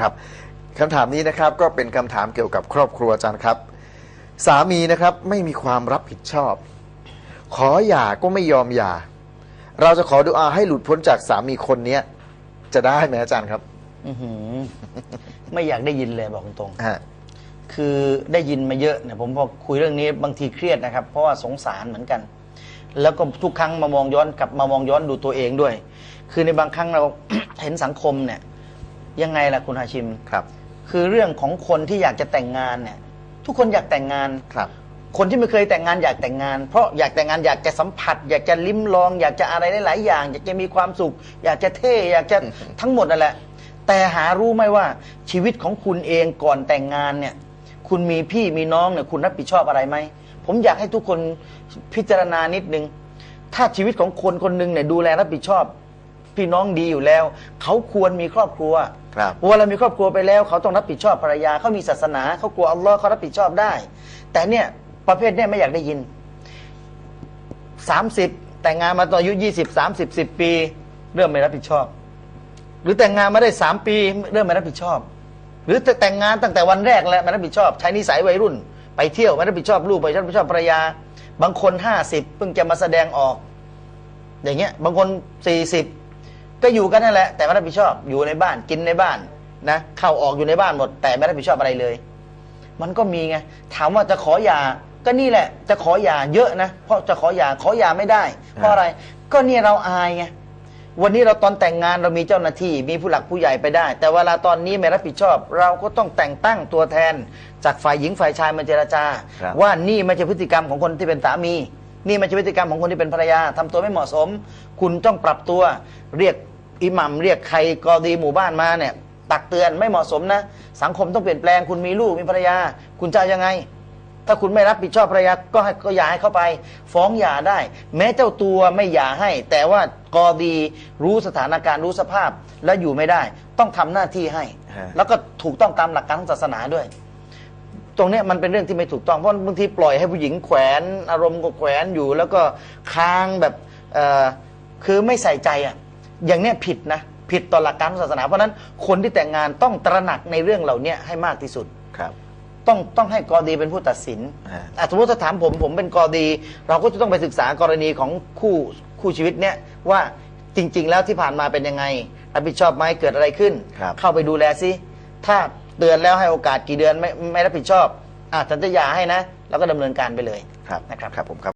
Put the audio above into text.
ครับคำถามนี้นะครับก็เป็นคำถามเกี่ยวกับครอบครัวอาจารย์ครับ สามีนะครับไม่มีความรับผิดชอบ ขอหย่าก็ไม่ยอมหย่า เราจะขอดุอาให้หลุดพ้นจากสามีคนเนี้ยจะได้ไหมอาจารย์ครับ อื้อหือ ไม่อยากได้ยินเลยบอกตรงฮะๆคือได้ยินมาเยอะเนี่ยผมพอคุยเรื่องนี้บางทีเครียดนะครับ เพราะว่าสงสารเหมือนกัน แล้วก็ทุกครั้งมามองย้อนกลับมามองย้อนดูตัวเองด้วย คือในบางครั้งเรา เห็นสังคมเนี่ย ยังไงล่ะคุณฮาชิม ครับ คือเรื่องของคนที่อยากจะแต่งงานเนี่ย ทุกคนอยากแต่งงาน ครับ คนที่ไม่เคยแต่งงานอยากแต่งงาน เพราะอยากแต่งงานอยากจะสัมผัส อยากจะลิ้มลอง อยากจะอะไรหลายๆอย่าง อยากจะมีความสุข อยากจะเท่ อยากจะทั้งหมดนั่นแหละ แต่หารู้ไหมว่าชีวิตของคุณเองก่อนแต่งงานเนี่ย คุณมีพี่มีน้องเนี่ยคุณรับผิดชอบอะไรไหม ผมอยากให้ทุกคนพิจารณานิดนึง ถ้าชีวิตของคนคนหนึ่งเนี่ยดูแลรับผิดชอบ พี่น้องดีอยู่แล้ว เขาควรมีครอบครัวครับเพราะว่าเรามีครอบครัวไปแล้ว เขาต้องรับผิดชอบภรรยาเขามีศาสนาเขากลัวอัลลอฮ์เขารับผิดชอบได้ แต่เนี่ยประเภทเนี่ยไม่อยากได้ยิน 30 แต่งงานมาตอนอายุ20 30 10 ปี เริ่มไม่รับผิดชอบ หรือแต่งงานมาได้ 3 ปี เริ่มไม่รับผิดชอบ หรือแต่งงานตั้งแต่วันแรกแล้วไม่รับผิดชอบ ใช้นิสัยวัยรุ่น ไปเที่ยวไม่รับผิดชอบลูกไม่รับผิดชอบภรรยา บางคน 50 เพิ่งจะมาแสดงออก อย่างเงี้ยบางคน 40 ก็อยู่กันนั่นแหละ แต่ไม่รับผิดชอบอยู่ในบ้านกินในบ้านนะเข้าออกอยู่ในบ้านหมด แต่ไม่รับผิดชอบอะไรเลย มันก็มีไงถามว่าจะขอหย่าก็นี่แหละ จะขอหย่าเยอะนะเพราะจะขอหย่าขอหย่าไม่ได้ เพราะอะไรก็เนี่ยเราอายไงวันนี้เราตอนแต่งงานเรามีเจ้าหน้าที่มีผู้หลักผู้ใหญ่ไปได้ แต่เวลาตอนนี้ไม่รับผิดชอบ เราก็ต้องแต่งตั้งตัวแทน จากฝ่ายหญิงฝ่ายชายมาเจรจาครับว่านี่ไม่ใช่พฤติกรรมของคนที่เป็นสามี นี่ไม่ใช่พฤติกรรมของคนที่เป็นภรรยาทำตัวไม่เหมาะสม คุณต้องปรับตัว เรียก อิหมัมเรียกใครกอดีหมู่บ้านมาเนี่ย ตักเตือนไม่เหมาะสมนะ สังคมต้องเปลี่ยนแปลงคุณมีลูกมีภรรยา คุณจะเอายังไง ถ้าคุณไม่รับผิดชอบภรรยาก็ให้ก็หย่าให้เข้าไป ฟ้องหย่าได้ แม้เจ้าตัวไม่หย่าให้ แต่ว่ากอดีรู้สถานการณ์รู้สภาพและอยู่ไม่ได้ ต้องทำหน้าที่ให้ฮะแล้วก็ถูกต้องตามหลักการของศาสนาด้วยตรงเนี้ยมันเป็นเรื่องที่ไม่ถูกต้องเพราะบางทีปล่อยให้ผู้หญิงแขวนอารมณ์ก็แขวนอยู่ แล้วก็ค้างแบบเอ่อคือไม่ใส่ใจอะ อย่างเนี้ยผิดนะ ผิดต่อหลักการของศาสนา เพราะฉะนั้นคนที่แต่งงานต้องตระหนักในเรื่องเหล่านี้ให้มากที่สุด ครับ ต้องต้องให้กอดีเป็นผู้ตัดสินอ่า อะสมมติถ้าถามผมผมเป็นกอดี เราก็จะต้องไปศึกษากรณีของคู่คู่ชีวิตเนี้ยว่าจริง ๆ แล้วที่ผ่านมาเป็นยังไงรับผิดชอบไหมเกิดอะไรขึ้น ครับ เข้าไปดูแลซิถ้าเตือนแล้วให้โอกาสกี่เดือนไม่ไม่รับผิดชอบอะฉันจะหย่าให้นะ แล้วก็ดำเนินการไปเลยครับนะครับ ครับผมครับ